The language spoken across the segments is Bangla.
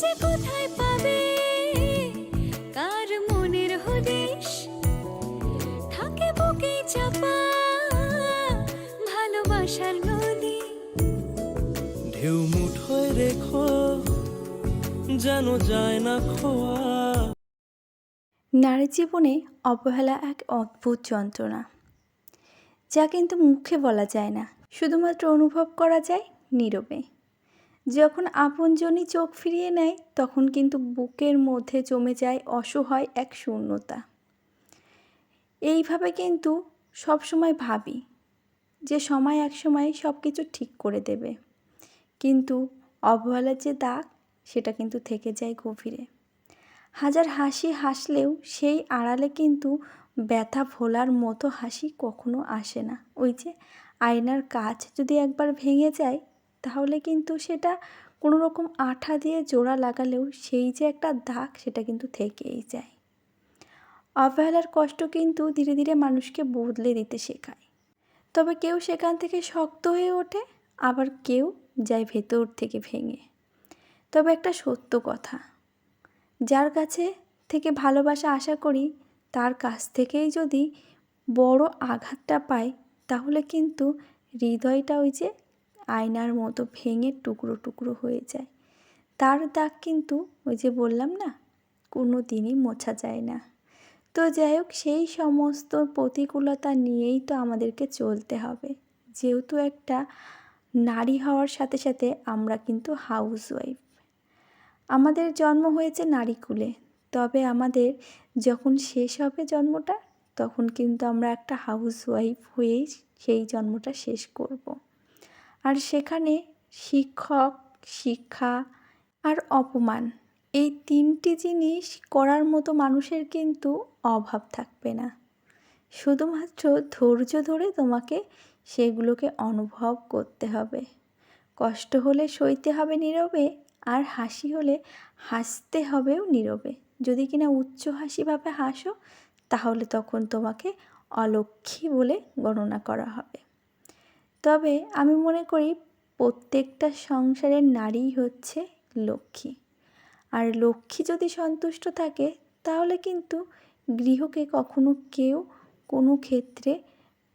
যে কোথায় পাবে? কার মনের হদিশ? থাকে বুকে চাপা ভালোবাসার নদী। ঢেউ মুঠোয় রেখো যেন যায় না খোয়া। নারী জীবনে অবহেলা এক অদ্ভুত যন্ত্রণা যা কিন্তু মুখে বলা যায় না। শুধুমাত্র অনুভব করা যায় নীরবে। যখন আপনজনই চোখ ফিরিয়ে নেয়, তখন কিন্তু বুকের মধ্যে জমে যায় অসহায় এক শূন্যতা। এইভাবে কিন্তু সবসময় ভাবি যে সময় এক সময় সব কিছু ঠিক করে দেবে। কিন্তু অবহেলার যে দাগ, সেটা কিন্তু থেকে যায় গভীরে। হাজার হাসি হাসলেও সেই আড়ালে কিন্তু ব্যথা ভোলার মতো হাসি কখনো আসে না। ওই যে আয়নার কাজ যদি একবার ভেঙে যায় তাহলে কিন্তু সেটা কোনো রকম আঠা দিয়ে জোড়া লাগালেও সেই যে একটা দাগ সেটা কিন্তু থেকেই যায়। অবহেলার কষ্ট কিন্তু ধীরে ধীরে মানুষকে বদলে দিতে শেখায়। তবে কেউ সেখান থেকে শক্ত হয়ে ওঠে, আবার কেউ যায় ভেতর থেকে ভেঙে। তবে একটা সত্য কথা, যার কাছে থেকে ভালোবাসা আশা করি, তার কাছ থেকেই যদি বড় আঘাতটা পাই তাহলে কিন্তু হৃদয়টা ওই যে আয়নার মতো ভেঙে টুকরো টুকরো হয়ে যায়। তার দাগ কিন্তু ওই যে বললাম না কোনো দিনই মোছা যায় না। তো যাই হোক, সেই সমস্ত প্রতিকূলতা নিয়েই তো আমাদেরকে চলতে হবে। যেহেতু একটা নারী হওয়ার সাথে সাথে আমরা কিন্তু হাউস ওয়াইফ আমাদের জন্ম হয়েছে নারীকুলে তবে আমাদের যখন শেষ হবে জন্মটা, তখন কিন্তু আমরা একটা হাউস ওয়াইফ হয়েই সেই জন্মটা শেষ করব। আর সেখানে শিক্ষক, শিক্ষা আর অপমান। এই তিনটি জিনিস করার মতো মানুষের কিন্তু অভাব থাকবে না। শুধুমাত্র ধৈর্য ধরে তোমাকে সেগুলোকে অনুভব করতে হবে। কষ্ট হলে সইতে হবে নীরবে আর হাসি হলে হাসতে হবেও নীরবে। যদি কিনা উচ্চ হাসিভাবে হাসো, তাহলে তখন তোমাকে অলক্ষী বলে গণনা করা হবে। তবে আমি মনে করি প্রত্যেকটা সংসারের নারীই হচ্ছে লক্ষ্মী। আর লক্ষ্মী যদি সন্তুষ্ট থাকে, তাহলে কিন্তু গৃহকে কখনো কেউ কোনো ক্ষেত্রে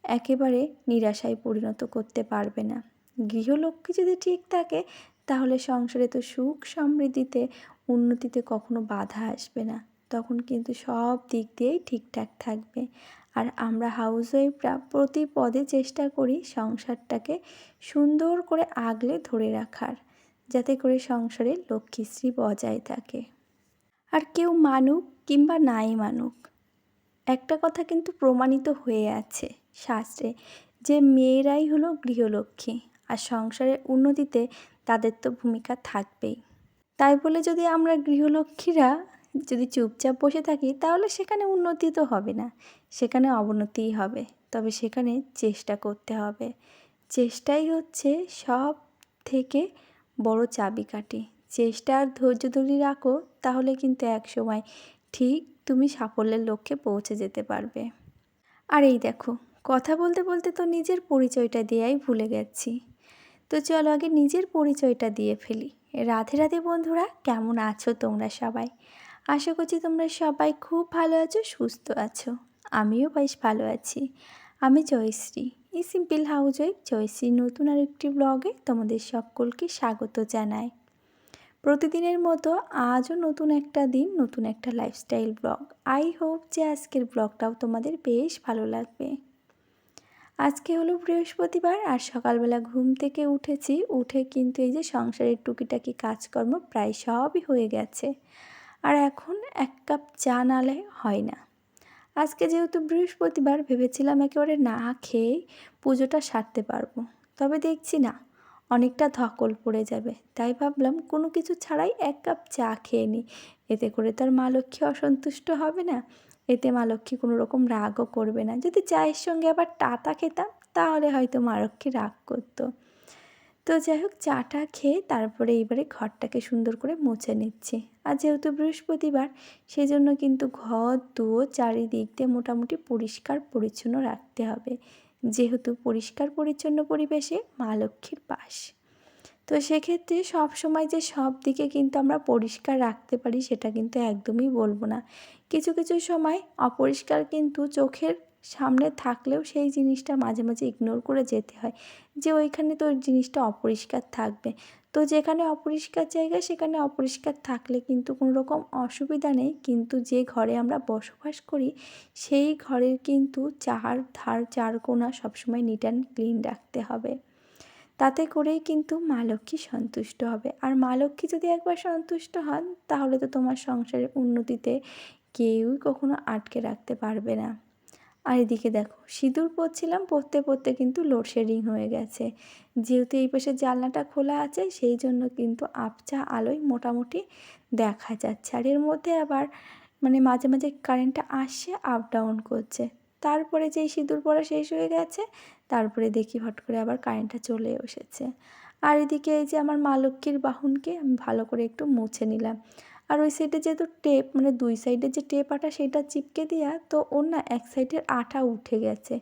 একেবারে নিরাশায় পরিণত করতে পারবে না। গৃহলক্ষ্মী যদি ঠিক থাকে, তাহলে সংসারে তো সুখ সমৃদ্ধিতে, উন্নতিতে কখনো বাধা আসবে না। তখন কিন্তু সব দিক দিয়েই ঠিকঠাক থাকবে। আর আমরা হাউস ওয়াইফরা প্রতি পদে চেষ্টা করি সংসারটাকে সুন্দর করে আগলে ধরে রাখার, যাতে করে সংসারে লক্ষ্মীশ্রী বজায় থাকে। আর কেউ মানুক কিংবা নাই মানুক, একটা কথা কিন্তু প্রমাণিত হয়ে আছে শাস্ত্রে, যে মেয়েরাই হলো গৃহলক্ষ্মী আর সংসারের উন্নতিতে তাদের তো ভূমিকা থাকবেই। তাই বলে যদি আমরা গৃহলক্ষ্মীরা যদি চুপচাপ বসে থাকি, তাহলে সেখানে উন্নতি তো হবে না। সেখানে অবনতিই হবে। তবে সেখানে চেষ্টা করতে হবে। চেষ্টাই হচ্ছে সব থেকে বড় চাবিকাঠি। চেষ্টা আর ধৈর্য ধরে রাখো, তাহলে কিন্তু এক সময় ঠিক তুমি সাফল্যের লক্ষ্যে পৌঁছে যেতে পারবে। আর এই দেখো, কথা বলতে বলতে তো নিজের পরিচয়টা দেয়াই ভুলে গেছি। তো চলো আগে নিজের পরিচয়টা দিয়ে ফেলি। রাধে রাধে বন্ধুরা, কেমন আছো তোমরা সবাই? আশা করছি তোমরা সবাই খুব ভালো আছো, সুস্থ আছো। আমিও বেশ ভালো আছি। আমি জয়শ্রী, এই সিম্পল হাউস ওয়াইফ জয়শ্রী নতুন আর একটি ব্লগে তোমাদের সকলকে স্বাগত জানাই। প্রতিদিনের মতো আজও নতুন একটা দিন, নতুন একটা লাইফস্টাইল ব্লগ আই হোপ যে আজকের ব্লগটাও তোমাদের বেশ ভালো লাগবে। আজকে হলো বৃহস্পতিবার আর সকালবেলা ঘুম থেকে উঠেছি, উঠে কিন্তু এই যে সংসারের টুকিটাকি কাজকর্ম প্রায় সবই হয়ে গেছে। আর এখন এক কাপ চা নালে হয় না। আজকে যেহেতু বৃহস্পতিবার, ভেবেছিলাম একেবারে না খেয়ে পুজোটা সারতে পারব। তবে দেখছি না, অনেকটা ধকল পড়ে যাবে। তাই ভাবলাম কোনো কিছু ছাড়াই এক কাপ চা খেয়ে নিই এতে করে তার মা লক্ষ্মী অসন্তুষ্ট হবে না। এতে মা লক্ষ্মী কোনো রকম রাগও করবে না। যদি চায়ের সঙ্গে আবার টাতা খেতাম, তাহলে হয়তো মা লক্ষ্মী রাগ করতো। তো যাই হোক, চাটা খেয়ে তারপরে এইবারে ঘরটাকে সুন্দর করে মুছে নিচ্ছে। আর যেহেতু বৃহস্পতিবার সেই জন্য কিন্তু ঘর দুয়ো চারিদিক দিয়ে মোটামুটি পরিষ্কার পরিচ্ছন্ন রাখতে হবে। যেহেতু পরিষ্কার পরিচ্ছন্ন পরিবেশে মা লক্ষ্মীর বাস। তো সেক্ষেত্রে সব সময় যে সব দিকে কিন্তু আমরা পরিষ্কার রাখতে পারি, সেটা কিন্তু একদমই বলব না। কিছু কিছু সময় অপরিষ্কার কিন্তু চোখের সামনে থাকলেও সেই জিনিসটা মাঝে মাঝে ইগনোর করে যেতে হয়। যে ওইখানে তো ওই জিনিসটা অপরিষ্কার থাকবে। তো যেখানে অপরিষ্কার জায়গা, সেখানে অপরিষ্কার থাকলে কিন্তু কোনো রকম অসুবিধা নেই। কিন্তু যে ঘরে আমরা বসবাস করি, সেই ঘরের কিন্তু চার ধার, চার কোণা সবসময় নিট অ্যান্ড ক্লিন রাখতে হবে। তাতে করেই কিন্তু মা লক্ষ্মী সন্তুষ্ট হবে। আর মা লক্ষ্মী যদি একবার সন্তুষ্ট হন, তাহলে তো তোমার সংসারের উন্নতিতে কেউই কখনো আটকে রাখতে পারবে না। আর এদিকে দেখো, সিঁদুর পরছিলাম, পরতে পরতে কিন্তু লোডশেডিং হয়ে গেছে। যেহেতু এই পাশে জানলাটা খোলা আছে, সেই জন্য কিন্তু আবছা আলোয় মোটামুটি দেখা যাচ্ছে। আর এর মধ্যে আবার মানে মাঝে মাঝে কারেন্টটা আসছে আপ ডাউন করছে। তারপরে যেই সিঁদুর পরা শেষ হয়ে গেছে, তারপরে দেখি হট করে আবার কারেন্টটা চলে এসেছে। আর এদিকে এই যে আমার মা লক্ষ্মীর বাহনকে আমি ভালো করে একটু মুছে নিলাম। আর ওই সাইডে যেহেতু টেপ মানে দুই সাইডে যে টেপ আটা সেটা চিপকে দেওয়া তো ওর না এক সাইডের আঠা উঠে গেছে।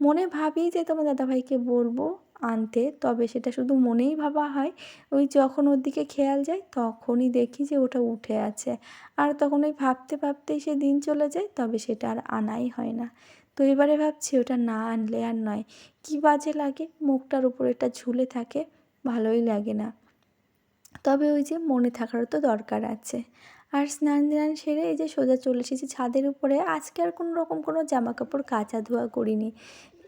মনে ভাবি যে তোমার দাদাভাইকে বলব আনতে, তবে সেটা শুধু মনেই ভাবা হয়। ওই যখন ওর দিকে খেয়াল যায়, তখনই দেখি যে ওটা উঠে আছে। আর তখন ওই ভাবতে ভাবতেই সে দিন চলে যায়, তবে সেটা আর আনাই হয় না। তো এবারে ভাবছি ওটা না আনলে আর নয়। কী বাজে লাগে, মুখটার উপর এটা ঝুলে থাকে, ভালোই লাগে না। তবে ওই যে মনে থাকারও তো দরকার আছে। আর স্নান টান সেরে এই যে সোজা চলে এসেছি ছাদের উপরে, আজকে আর কোনো রকম কোনো জামা কাপড় কাচা ধোয়া করিনি।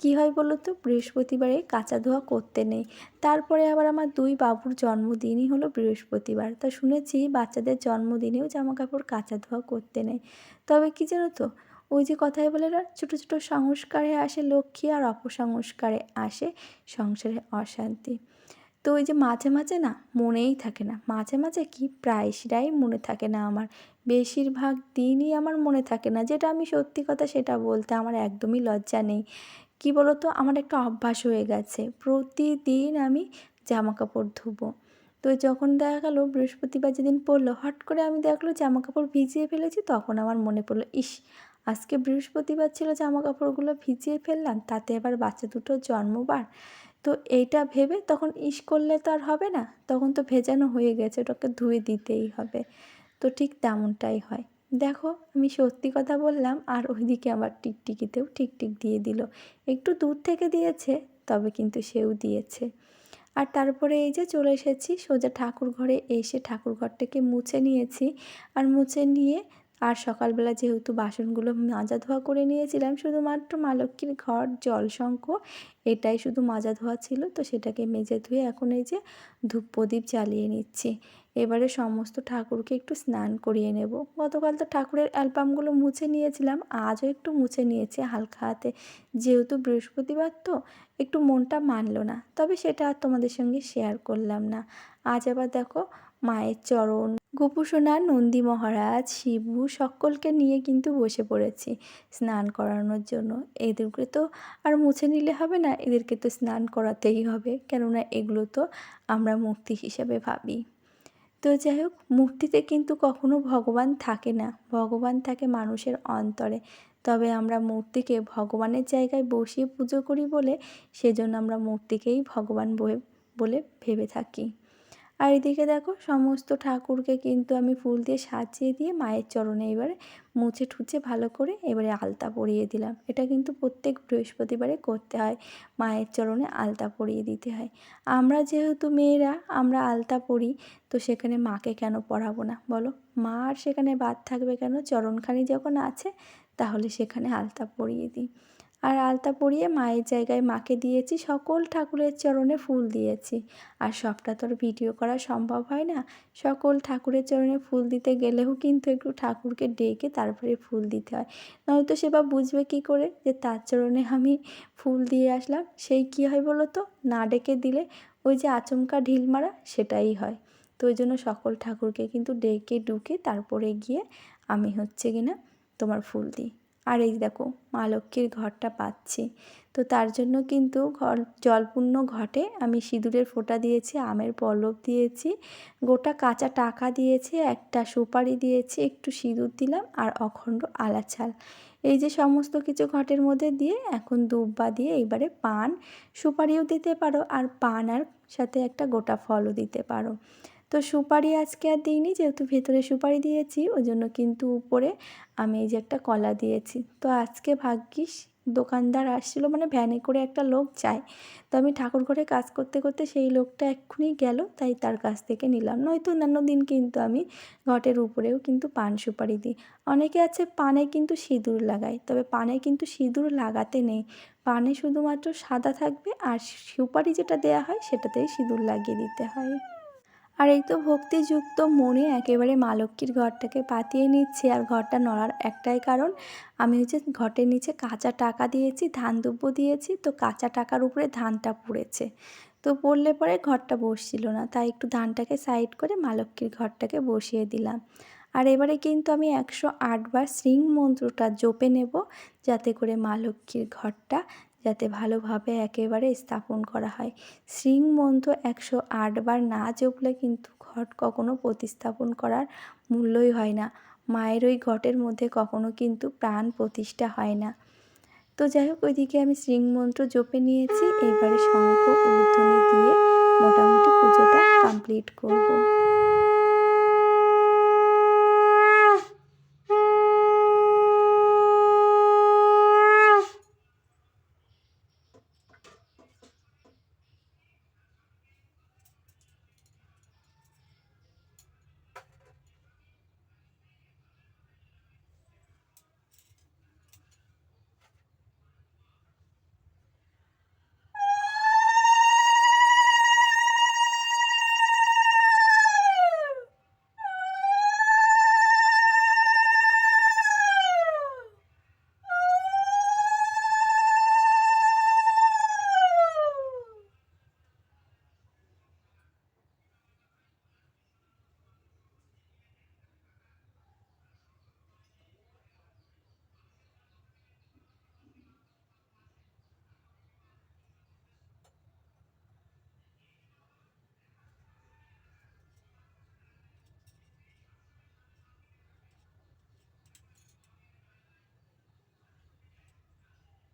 কী হয় বলো তো? বৃহস্পতিবারে কাচা ধোয়া করতে নেই। তারপরে আবার আমার দুই বাবুর জন্মদিনই হলো বৃহস্পতিবার। তা শুনেছি বাচ্চাদের জন্মদিনেও জামা কাপড় কাচা ধোয়া করতে নেই। তবে কী জানো তো? ওই যে কথায় বলে না, ছোটো ছোটো সংস্কারে আসে লক্ষ্মী আর অপসংস্কারে আসে সংসারে অশান্তি। তো ওই যে মাঝে মাঝে না মনেই থাকে না। মাঝে মাঝে কি প্রায়শরাই মনে থাকে না আমার। বেশিরভাগ দিনই আমার মনে থাকে না। যেটা আমি সত্যি কথা সেটা বলতে আমার একদমই লজ্জা নেই। কী বলো তো আমার একটা অভ্যাস হয়ে গেছে। প্রতিদিন আমি জামা কাপড় ধুবো। তো যখন দেখা গেলো বৃহস্পতিবার যেদিন পড়ল, হট করে আমি দেখল জামা কাপড় ভিজিয়ে ফেলেছি, তখন আমার মনে পড়ল, ইস, আজকে বৃহস্পতিবার ছিল জামা কাপড়গুলো ভিজিয়ে ফেললাম, তাতে আবার বাচ্চা দুটোর জন্মবার। তো এইটা ভেবে তখন ইস করলে তো আর হবে না, তখন তো ভেজানো হয়ে গেছে, ওটাকে ধুয়ে দিতেই হবে। তো ঠিক তেমনটাই হয়। দেখো, আমি সত্যি কথা বললাম, আর ওইদিকে আবার টিকটিকিতেও টিকটিক দিয়ে দিল। একটু দূর থেকে দিয়েছে, তবে কিন্তু সেও দিয়েছে। আর তারপরে এই যে চলে এসেছি, সোজা ঠাকুর ঘরে এসে ঠাকুর ঘরটাকে মুছে নিয়েছি। আর মুছে নিয়ে আর সকালবেলা যেহেতু বাসনগুলো মাজা ধোয়া করে নিয়েছিলাম, শুধুমাত্র মা লক্ষ্মীর ঘর জলশঙ্খ এটাই শুধু মাজা ধোয়া ছিল। তো সেটাকে মেজে ধুয়ে এখন এই যে ধূপ প্রদীপ জ্বালিয়ে নিচ্ছি। এবারে সমস্ত ঠাকুরকে একটু স্নান করিয়ে নেব। গতকাল তো ঠাকুরের অ্যালবামগুলো মুছে নিয়েছিলাম, আজও একটু মুছে নিয়েছি হালকা হাতে। যেহেতু বৃহস্পতিবার তো, একটু মনটা মানলো না। তবে সেটা আর তোমাদের সঙ্গে শেয়ার করলাম না। আজ আবার দেখো মায়ের চরণ। গোপুসোনা, নন্দী মহারাজ, শিবু সকলকে নিয়ে কিন্তু বসে পড়েছি স্নান করানোর জন্য। এদেরকে তো আর মুছে নিলে হবে না, এদেরকে তো স্নান করাতেই হবে, কেননা এগুলো তো আমরা মূর্তি হিসাবে ভাবি। তো যাই হোক, মূর্তিতে কিন্তু কখনো ভগবান থাকে না, ভগবান থাকে মানুষের অন্তরে। তবে আমরা মূর্তিকে ভগবানের জায়গায় বসিয়ে পুজো করি বলে সেজন্য আমরা মূর্তিকেই ভগবান বলে ভেবে থাকি। আর এদিকে দেখো, সমস্ত ঠাকুরকে কিন্তু আমি ফুল দিয়ে সাজিয়ে দিয়ে মায়ের চরণে এবারে মুছে ঠুচে ভালো করে এবারে আলতা পরিয়ে দিলাম। এটা কিন্তু প্রত্যেক বৃহস্পতিবারে করতে হয়, মায়ের চরণে আলতা পরিয়ে দিতে হয়। আমরা যেহেতু মেয়েরা, আমরা আলতা পরি, তো সেখানে মাকে কেন পড়াবো না? বলো, মা আর সেখানে বাদ থাকবে কেন? চরণখানি যখন আছে, তাহলে সেখানে আলতা পরিয়ে দিই। আর আলতা পরিয়ে মায়ের জায়গায় মাকে দিয়েছি, সকল ঠাকুরের চরণে ফুল দিয়েছি। আর সবটা তো আর ভিডিও করা সম্ভব হয় না। সকল ঠাকুরের চরণে ফুল দিতে গেলেও কিন্তু একটু ঠাকুরকে ডেকে তারপরে ফুল দিতে হয়। নয়তো সে বা বুঝবে কী করে যে তার চরণে আমি ফুল দিয়ে আসলাম, সেই কী হয় বলো তো? না ডেকে দিলে ওই যে আচমকা ঢিল মারা সেটাই হয়। তো ওই জন্য সকল ঠাকুরকে কিন্তু ডেকে ডুকে তারপরে গিয়ে আমি হচ্ছে কিনা তোমার ফুল দিই। আর এই দেখো, মা লক্ষ্মীর ঘরটা পাচ্ছি। তো তার জন্য কিন্তু ঘর, জলপূর্ণ ঘটে। আমি সিঁদুরের ফোঁটা দিয়েছি, আমের পল্লব দিয়েছি, গোটা কাঁচা টাকা দিয়েছি, একটা সুপারি দিয়েছি, একটু সিঁদুর দিলাম আর অখণ্ড আলাচাল এই যে সমস্ত কিছু ঘটের মধ্যে দিয়ে এখন দুব্বা দিয়ে এবারে পান। সুপারিও দিতে পারো আর পান আর সাথে একটা গোটা ফলও দিতে পারো। তো সুপারি আজকে আর দিইনি, যেহেতু ভেতরে সুপারি দিয়েছি ওই জন্য কিন্তু উপরে আমি এই যে একটা কলা দিয়েছি। তো আজকে ভাগ্যিস দোকানদার আসছিল মানে ভ্যানে করে একটা লোক যায়। তো আমি ঠাকুর ঘরে কাজ করতে করতে সেই লোকটা এক্ষুনি গেল, তাই তার কাছ থেকে নিলাম। নয়তো অন্যান্য দিন কিন্তু আমি ঘটের উপরেও কিন্তু পান সুপারি দিই। অনেকে আছে পানে কিন্তু সিঁদুর লাগায়, তবে পানে কিন্তু সিঁদুর লাগাতে নেই। পানে শুধুমাত্র সাদা থাকবে আর সুপারি যেটা দেয়া হয়, সেটাতেই সিঁদুর লাগিয়ে দিতে হয়। আর এই তো ভক্তিযুক্ত মনে একেবারে মা লক্ষ্মীর ঘরটাকে পাতিয়ে নিচ্ছি আর ঘরটা নড়ার একটাই কারণ, আমি হচ্ছে ঘটের নিচে কাঁচা টাকা দিয়েছি, ধান দুব্য দিয়েছি, তো কাঁচা টাকার উপরে ধানটা পুড়েছে। তো পড়লে পরে ঘরটা বসছিল না, তাই একটু ধানটাকে সাইড করে মা লক্ষ্মীর ঘরটাকে বসিয়ে দিলাম। আর এবারে কিন্তু আমি একশো আটবার শ্রীং মন্ত্রটা জপে নেব, যাতে করে মা লক্ষ্মীর ঘরটা যাতে ভালোভাবে একেবারে স্থাপন করা হয়। শ্রীং মন্ত্র একশো আটবার না জপলে কিন্তু ঘট কখনো প্রতিস্থাপন করার মূল্যই হয় না। মায়ের ওই ঘটের মধ্যে কখনো কিন্তু প্রাণ প্রতিষ্ঠা হয় না। তো যাই হোক, ওইদিকে আমি মন্ত্র জপে নিয়েছি। এবারে শঙ্খ উলুধ্বনি দিয়ে মোটামুটি পুজোটা কমপ্লিট করব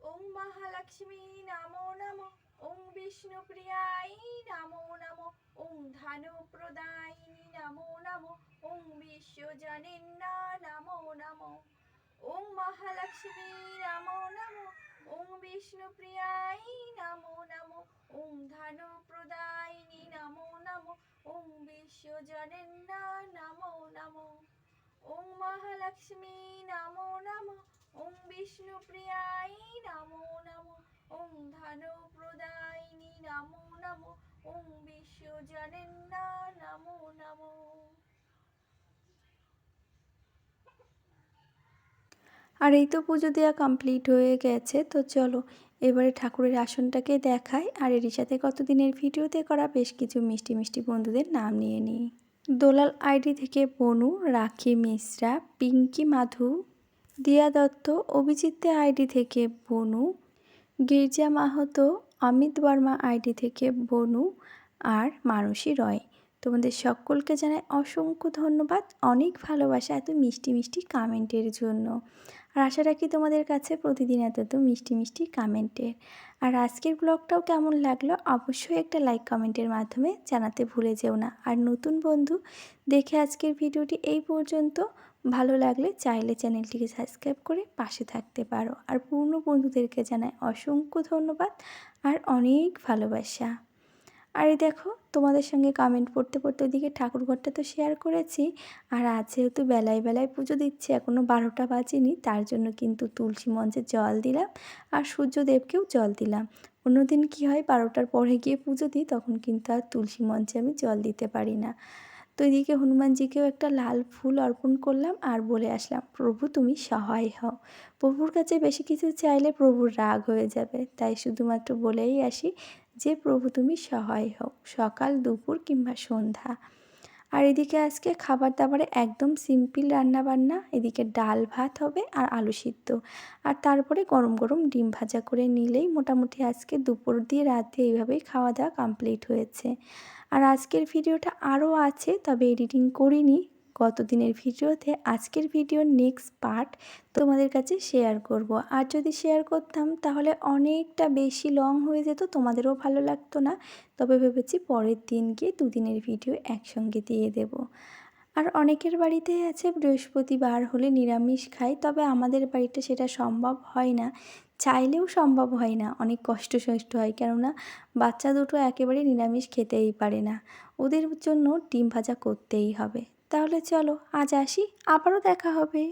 ওং মহালক্ষ্মী নমো নমো। ওং বিষ্ণুপ্রিয়াই নমো নমো। ওং ধানুপ্রদায়িনী নমো নমো। ওং বিশ্বজনিন্না নমো নমো। ওং মহালক্ষ্মী নমো নমো। ওং বিষ্ণুপ্রিয়াই নমো নমো। ওং ধানুপ্রদায়িনী নমো নমো। ওং বিশ্বজনিন্না নমো নমো। ওং মহালক্ষ্মী নমো নমো। ওং বিষ্ণুপ্রিয়াই নমো নমো ওং ধনপ্রদায়িনী নমো নমো ওং বিশ্বজনন্না নমো নমো। আর এই তো পুজো দেওয়া কমপ্লিট হয়ে গেছে, তো চলো এবারে ঠাকুরের আসনটাকে দেখাই। আর এরই সাথে কতদিনের ভিডিওতে করা বেশ কিছু মিষ্টি মিষ্টি বন্ধুদের নাম নিয়ে নিই। দোলাল আইডি থেকে বনু, রাখি মিশ্রা, পিঙ্কি মাধু দিয়া দত্ত অভিজিৎ আইডি থেকে বনু, গির্জা মাহাতো অমিত বর্মা আইডি থেকে বনু আর মানসী রয়। তোমাদের সকলকে জানাই অসংখ্য ধন্যবাদ। অনেক ভালোবাসা এত মিষ্টি মিষ্টি কামেন্টের জন্য। আর আশা রাখি তোমাদের কাছে প্রতিদিন এত এত মিষ্টি মিষ্টি কামেন্টের। আর আজকের ব্লগটাও কেমন লাগল অবশ্যই একটা লাইক কমেন্টের মাধ্যমে জানাতে ভুলে যেও না। আর নতুন বন্ধু, দেখে আজকের ভিডিওটি এই পর্যন্ত। ভালো লাগলে চাইলে চ্যানেলটিকে সাবস্ক্রাইব করে পাশে থাকতে পারো। আর পূর্ণ বন্ধুদেরকে জানাই অসংখ্য ধন্যবাদ আর অনেক ভালোবাসা। আর এই দেখো, তোমাদের সঙ্গে কমেন্ট পড়তে পড়তে ওদিকে ঠাকুরঘরটা তো শেয়ার করেছি। আর আজ যেহেতু বেলায় বেলায় পুজো দিচ্ছে এখনও বারোটা বাজেনি, তার জন্য কিন্তু তুলসী মঞ্চে জল দিলাম আর সূর্যদেবকেও জল দিলাম। অন্যদিন কী হয়, বারোটার পরে গিয়ে পুজো দিই, তখন কিন্তু আর তুলসী মঞ্চে আমি জল দিতে পারি না। এদিকে হনুমানজিকেও একটা লাল ফুল অর্পণ করলাম আর বলে আসলাম, প্রভু, তুমি সহায় হও। প্রভুর কাছে বেশি কিছু চাইলে প্রভুর রাগ হয়ে যাবে। তাই শুধুমাত্র বলেই আসি যে, প্রভু, তুমি সহায় হও সকাল, দুপুর কিংবা সন্ধ্যা। আর এদিকে আজকে খাবার দাবারে একদম সিম্পল রান্না বান্না এদিকে ডাল ভাত হবে আর আলু সিদ্ধ। আর তারপরে গরম গরম ডিম ভাজা করে নিলেই মোটামুটি আজকে দুপুর দিয়ে রাতে এইভাবেই খাওয়া দাওয়া কমপ্লিট হয়েছে। আর আজকের ভিডিওটা আরও আছে, তবে এডিটিং করিনি। গত দিনের ভিডিওতে আজকের ভিডিওর নেক্সট পার্ট তোমাদের কাছে শেয়ার করব। আর যদি শেয়ার করতাম, তাহলে অনেকটা বেশি লং হয়ে যেত, তোমাদেরও ভালো লাগতো না। তবে ভেবেছি পরের দিন গিয়ে দুদিনের ভিডিও একসঙ্গে দিয়ে দেব। আর অনেকের বাড়িতে আছে, বৃহস্পতিবার হলে নিরামিষ খায় তবে আমাদের বাড়িতে সেটা সম্ভব হয় না। চাইলেও সম্ভব হয় না। অনেক কষ্ট সষ্ট হয়, কেননা বাচ্চা দুটো একেবারে নিরামিষ খেতেই পারে না। ওদের জন্য ডিম ভাজা করতেই হবে। তাহলে চলো, আজ আসি, আবারও দেখা হবে।